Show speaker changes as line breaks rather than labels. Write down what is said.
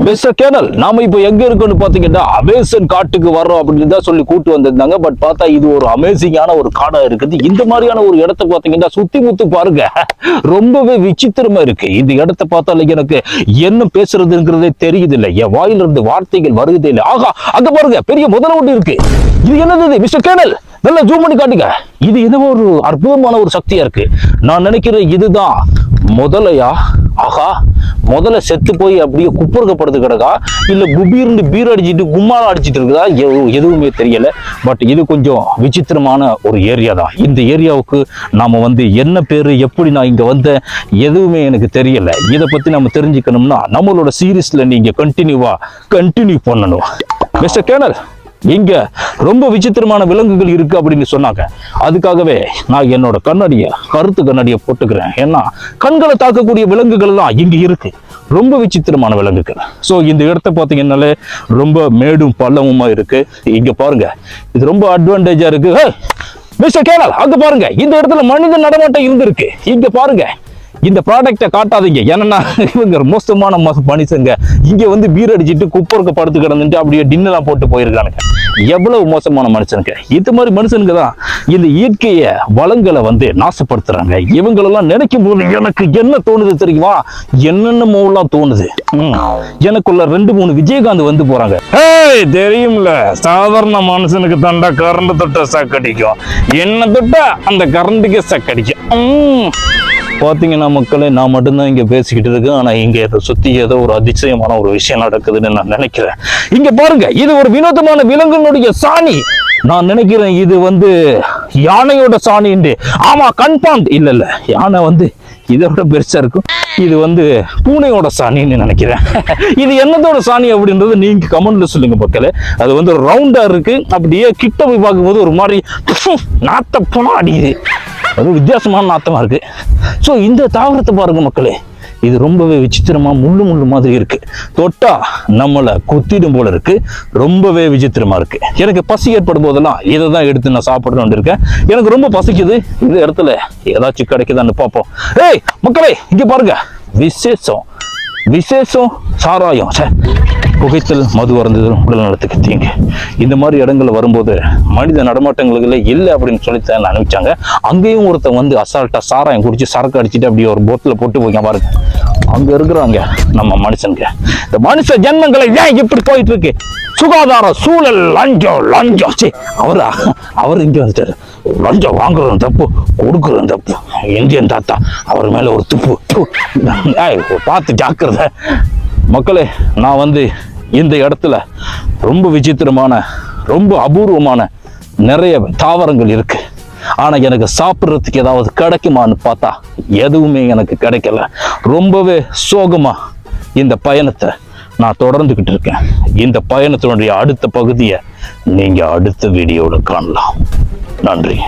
Mister canal நாம இப்போ எங்க இருக்கோம்னு பாத்தீங்கன்னா அமேசன் காட்டுக்கு வர்றோம் அப்படின்னு தான் சொல்லி கூட்டு வந்திருந்தாங்க. பட் பார்த்தா இது ஒரு அமேசிங்கான ஒரு காடா இருக்குது. இந்த மாதிரியான ஒரு இடத்த பாத்தீங்கன்னா சுத்தி முத்து பாருங்க. ரொம்பவே விசித்திரமா இருக்கு. இந்த இடத்த பார்த்தாலே எனக்கு என்ன பேசுறதுங்கிறதே தெரியுது இல்லை என் வாயிலிருந்து வார்த்தைகள் வருவதே இல்லை. ஆகா அங்க பாருங்க பெரிய முதல ஒன்று இருக்கு. இது என்னது மிஸ்டர் கேனல் நல்லா ஜூம் பண்ணி காட்டுங்க. இது என்னவோ ஒரு அற்புதமான ஒரு சக்தியா இருக்கு. நான் நினைக்கிறேன் இதுதான் முதலையா? ஆகா முதல்ல செத்து போய் அப்படியே குப்பருக்கப்படுத்து கிடக்கா? இல்ல குபீர்னு பீர் அடிச்சுட்டு கும்மாலம் அடிச்சுட்டு இருக்குதா? எதுவுமே தெரியல. பட் இது கொஞ்சம் விசித்திரமான ஒரு ஏரியா தான். இந்த ஏரியாவுக்கு நாம வந்து என்ன பேர் எப்படி நான் இங்க வந்த எதுவுமே எனக்கு தெரியல. இதை பத்தி நம்ம தெரிஞ்சுக்கணும்னா நம்மளோட சீரீஸ்ல நீங்க கண்டினியூவா கண்டினியூ பண்ணணும். மிஸ்டர் கேனல் எங்க? ரொம்ப விசித்திரமான விலங்குகள் இருக்கு அப்படின்னு சொன்னாங்க. அதுக்காகவே நான் என்னோட கண்ணாடியை கருத்து கண்ணாடியை போட்டுக்கிறேன். ஏன்னா கண்களை தாக்கக்கூடிய விலங்குகள் எல்லாம் இங்க இருக்கு. ரொம்ப விசித்திரமான விலங்குகள். ஸோ இந்த இடத்த பார்த்தீங்கன்னாலே ரொம்ப மேடும் பள்ளமுமா இருக்கு. இங்க பாருங்க. இது ரொம்ப அட்வான்டேஜா இருக்கு. மிஸ்டர் கேரல் அங்க பாருங்க. இந்த இடத்துல மனித நடமாட்டம் இருந்திருக்கு. இங்க பாருங்க. இந்த ப்ராடக்டை காட்டாதீங்க. ஏன்னா இவங்க மோசமான ம- மனுஷங்க. இங்கே வந்து பீர் அடிச்சுட்டு குப்பருக்கு படுத்து கிடந்துட்டு அப்படியே டின்னெல்லாம் போட்டு போயிருக்கானுங்க. எவ்வளவு மோசமான மனுஷனுங்க. இது மாதிரி மனுஷனுங்க தான் இந்த இயற்கைய வளங்களை வந்து நாசப்படுத்துறாங்க. இவங்களெல்லாம் நினைக்கும் போது எனக்கு என்ன தோணுது தெரியுமா? என்னென்னமோலாம் தோணுது. எனக்குள்ள ரெண்டு மூணு விஜயகாந்த் வந்து போறாங்க. தெரியும்ல சாதாரண மனுஷனுக்கு தண்டா கரண்ட் தொட்ட சக்கடிக்கும் என்ன தொட்டா அந்த கரண்ட்டுக்கே சக்கடிக்கும் பார்த்தீங்கன்னா மக்களே நான் மட்டும்தான் இங்கே பேசிக்கிட்டு இருக்கேன். ஆனால் இங்கே இதை சுற்றி ஏதோ ஒரு அதிசயமான ஒரு விஷயம் நடக்குதுன்னு நான் நினைக்கிறேன். இங்கே பாருங்க இது ஒரு வினோதமான விலங்குனுடைய சாணி. நான் நினைக்கிறேன் இது வந்து யானையோட சாணின்னு ஆமா கன்ஃபார்ம் இல்ல இல்ல யானை வந்து இதை விட பெருசா இருக்கும். இது வந்து பூனையோட சாணின்னு நினைக்கிறேன். இது என்னதோட சாணி அப்படின்றது நீங்க கமெண்ட்ல சொல்லுங்க மக்களே. அது வந்து ரவுண்டா இருக்கு. அப்படியே கிட்ட போய் பார்க்கும்போது ஒரு மாதிரி நாத்த போனா அடியுது அது வித்தியாசமான நாத்தமாக இருக்குது ஸோ இந்த தாவரத்தை பாருங்கள் மக்களே. இது ரொம்பவே விசித்திரமாக முள்ளு முள்ளு மாதிரி இருக்குது தொட்டால் நம்மளை குத்திடும் போல இருக்குது ரொம்பவே விசித்திரமாக இருக்குது எனக்கு பசி ஏற்படும் போதெல்லாம் இதை தான் எடுத்து நான் சாப்பிடணும்னு இருக்கேன் எனக்கு ரொம்ப பசிக்குது. இந்த இடத்துல ஏதாச்சும் கிடைக்குதான்னு பார்ப்போம். ஏய் மக்களே இங்கே பாருங்க. விசேஷம். விசேஷம் சாராயம். சார் புகைத்தல் மது அருந்துதல் உடல் நலத்துக்கு தீங்கு. இந்த மாதிரி இடங்கள்ல வரும்போது மனித நடமாட்டங்களுக்கு இல்லை அப்படின்னு சொல்லி தான் அனுப்பிச்சாங்க. அங்கேயும் ஒருத்தன் வந்து அசால்ட்டாக சாராயம் குடிச்சு சரக்கு அடிச்சுட்டு அப்படியே ஒரு போட்டில் போட்டு போய்க்க பாருங்க. அங்கே இருக்கிறாங்க நம்ம மனுஷனுங்க. இந்த மனுஷ ஜென்மங்களை ஏன் இப்படி போயிட்டு இருக்கு சுகாதார சூழல் லஞ்சம் லஞ்சம். சரி அவரா அவர் இங்கே வந்துட்டார். லஞ்சம் வாங்குறதும் தப்பு கொடுக்குறதும் தப்பு. இந்தியன் தாத்தா அவர் மேலே ஒரு துப்பு. பார்த்து ஜாக்கிரதை. மக்களே நான் வந்து இந்த இடத்துல ரொம்ப விசித்திரமான ரொம்ப அபூர்வமான நிறைய தாவரங்கள் இருக்கு. ஆனால் எனக்கு சாப்பிட்றதுக்கு ஏதாவது கிடைக்குமான்னு பார்த்தா எதுவுமே எனக்கு கிடைக்கல. ரொம்பவே சோகமாக இந்த பயணத்தை நான் தொடர்ந்துக்கிட்டு இருக்கேன். இந்த பயணத்தினுடைய அடுத்த பகுதியை நீங்கள் அடுத்த வீடியோவில் காணலாம். நன்றி.